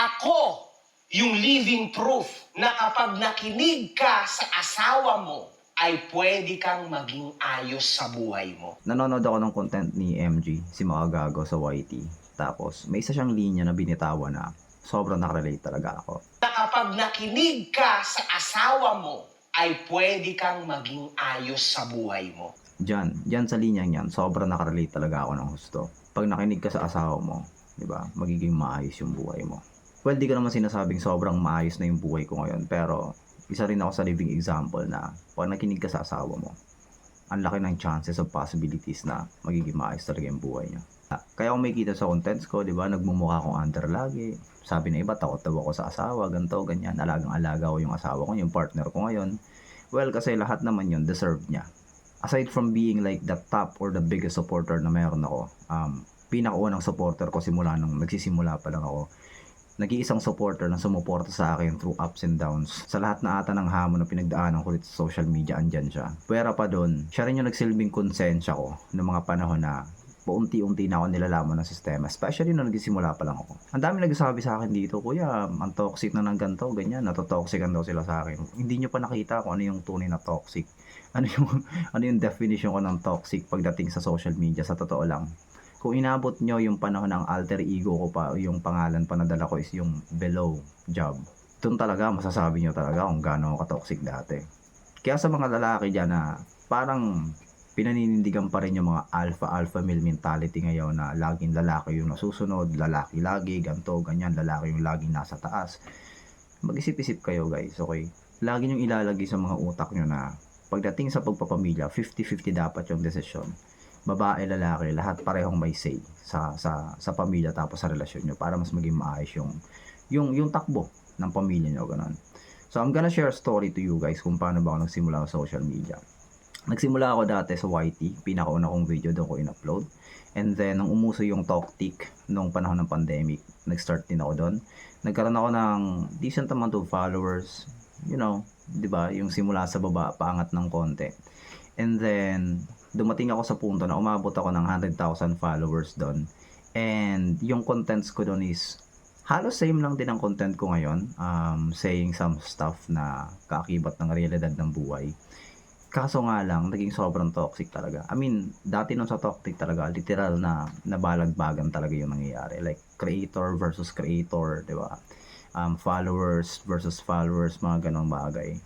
Ako yung living proof na kapag nakinig ka sa asawa mo, ay pwede kang maging ayos sa buhay mo. Nanonood ako ng content ni MG, si Makagago sa YT. Tapos, may isa siyang linya na binitawan na sobrang nakarelate talaga ako. Na kapag nakinig ka sa asawa mo, ay pwede kang maging ayos sa buhay mo. Diyan, diyan sa linyang yan, sobrang nakarelate talaga ako ng husto. Pag nakinig ka sa asawa mo, di ba, magiging maayos yung buhay mo. Well, di ko naman sinasabing sobrang maayos na yung buhay ko ngayon, pero isa rin ako sa living example na pag nakinig ka sa asawa mo, ang laki ng chances of possibilities na magiging maayos talaga yung buhay niya. Kaya kung may kita sa contents ko, di ba, nagmumukha akong under lagi. Sabi na iba, takot daw ako sa asawa, ganito, ganyan. Alagang-alaga ko yung asawa ko, yung partner ko ngayon. Well, kasi lahat naman yun, deserve niya aside from being like the top or the biggest supporter na meron ako, um, pinakaunang supporter ko simula nung nagsisimula pa lang ako, nag-iisang supporter na sumuporta sa akin through ups and downs. Sa lahat na ata ng hamon na pinagdaanan ko dito sa social media, andyan siya. Pwera pa doon, siya rin yung nagsilbing konsensya ko ng mga panahon na paunti-unti na ako nilalaman ng sistema. Especially nung nagsisimula pa lang ako. Ang dami nagsasabi sa akin dito, Kuya, ang toxic na ng ganito, ganyan, natotoxican daw sila sa akin. Hindi nyo pa nakita kung ano yung tunay na toxic. Ano yung, ano yung definition ko ng toxic pagdating sa social media, sa totoo lang. Kung inabot nyo yung panahon ng alter ego ko pa, yung pangalan pa nadala ko is yung below job. Doon talaga, masasabi nyo talaga kung gaano ako ka-toxic dati. Kaya sa mga lalaki dyan na parang pinaninindigan pa rin yung mga alpha-alpha male mentality ngayon na laging lalaki yung nasusunod, lalaki lagi, ganto, ganyan, lalaki yung laging nasa taas. Mag-isip-isip kayo guys, okay? Lagi yung ilalagay sa mga utak nyo na pagdating sa pagpapamilya, 50-50 dapat yung desisyon. Babae, lalaki, lahat parehong may say sa sa sa pamilya tapos sa relasyon nyo para mas maging maayos yung yung yung takbo ng pamilya nyo ganun. So I'm gonna share a story to you guys kung paano ba ako nagsimula sa social media. Nagsimula ako dati sa YT, pinakauna kong video doon ko in-upload. And then, nung umuso yung Talktik nung panahon ng pandemic, nag-start din ako doon. Nagkaroon ako ng decent amount of followers, you know, 'di ba? Yung simula sa baba, paangat ng konti. And then dumating ako sa punto na umabot ako ng 100,000 followers doon. And yung contents ko doon is halos same lang din ang content ko ngayon. Um, saying some stuff na kaakibat ng realidad ng buhay. Kaso nga lang, naging sobrang toxic talaga. I mean, dati nung sa toxic talaga, literal na nabalagbagan talaga yung nangyayari. Like, creator versus creator, di ba? um, followers versus followers, mga ganong bagay.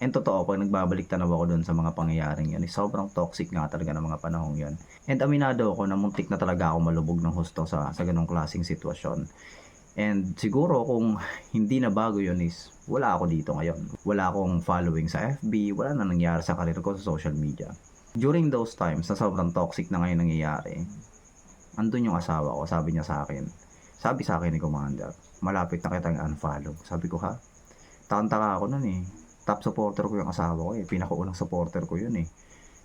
And totoo, pag nagbabalik tanaw ako dun sa mga pangyayaring yun, eh, sobrang toxic nga talaga ng mga panahong yun. And aminado ako na muntik na talaga ako malubog ng husto sa, sa ganong klaseng sitwasyon. And siguro kung hindi na bago yun is, wala ako dito ngayon. Wala akong following sa FB, wala na nangyari sa karir ko sa social media. During those times na sobrang toxic na ngayon nangyayari, andun yung asawa ko, sabi niya sa akin, sabi sa akin ni Commander, malapit na kitang unfollow. Sabi ko ha, tantaka ako nun eh. Top supporter ko yung asawa ko eh. Pinakaunang supporter ko yun eh.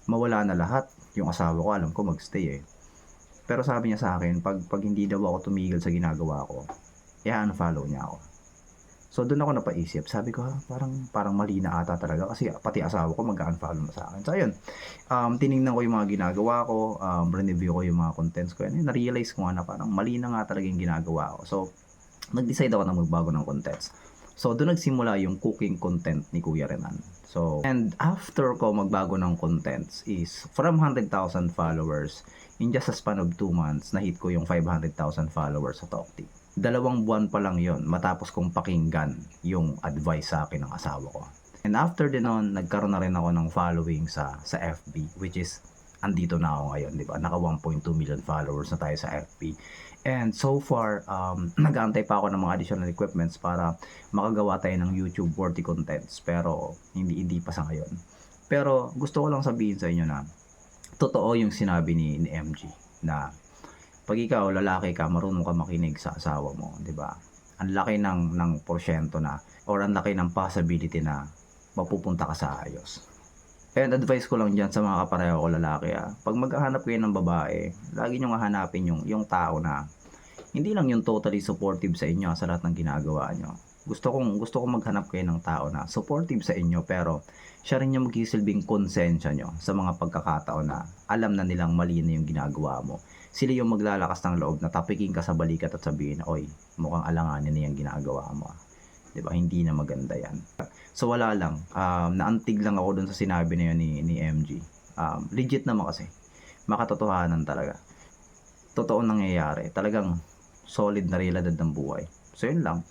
Mawala na lahat. Yung asawa ko, alam ko magstay eh. Pero sabi niya sa akin, pag, pag hindi daw ako tumigil sa ginagawa ko, i-unfollow niya ako. So doon ako napaisip, sabi ko ha, parang parang mali na ata talaga kasi pati asawa ko mag-unfollow na sa akin. So ayun, um, tiningnan ko yung mga ginagawa ko, um, review ko yung mga contents ko, and na-realize ko nga na parang mali na nga talaga yung ginagawa ko. So nag-decide ako na magbago ng contents. So, doon nagsimula yung cooking content ni Kuya Renan. So, and after ko magbago ng contents is from 100,000 followers, in just a span of 2 months, na-hit ko yung 500,000 followers sa TalkTip. Dalawang buwan pa lang yon matapos kong pakinggan yung advice sa akin ng asawa ko. And after din nun, nagkaroon na rin ako ng following sa sa FB, which is andito na ako ngayon, di ba? Naka 1.2 million followers na tayo sa FB. And so far, um, nag-aantay pa ako ng mga additional equipments para makagawa tayo ng YouTube worthy contents. Pero, hindi, hindi pa sa ngayon. Pero, gusto ko lang sabihin sa inyo na, totoo yung sinabi ni, ni MG na pag ikaw lalaki ka, marunong ka makinig sa asawa mo, 'di ba? Ang laki ng ng porsyento na or ang laki ng possibility na mapupunta ka sa ayos. And advice ko lang diyan sa mga kapareho ko lalaki ah. Pag maghahanap kayo ng babae, lagi niyo hahanapin yung yung tao na hindi lang yung totally supportive sa inyo sa lahat ng ginagawa nyo. Gusto kong gusto kong maghanap kayo ng tao na supportive sa inyo pero siya rin yung magsisilbing konsensya nyo sa mga pagkakataon na alam na nilang mali na yung ginagawa mo. sila yung maglalakas ng loob na tapikin ka sa balikat at sabihin oy, mukhang alanganin na yung ginagawa mo. Ah." 'Di ba Hindi na maganda yan. So wala lang. Um, naantig lang ako dun sa sinabi na yun ni, ni MG. Um, legit naman kasi. Makatotohanan talaga. Totoo nangyayari. Talagang solid na realidad ng buhay. So yun lang.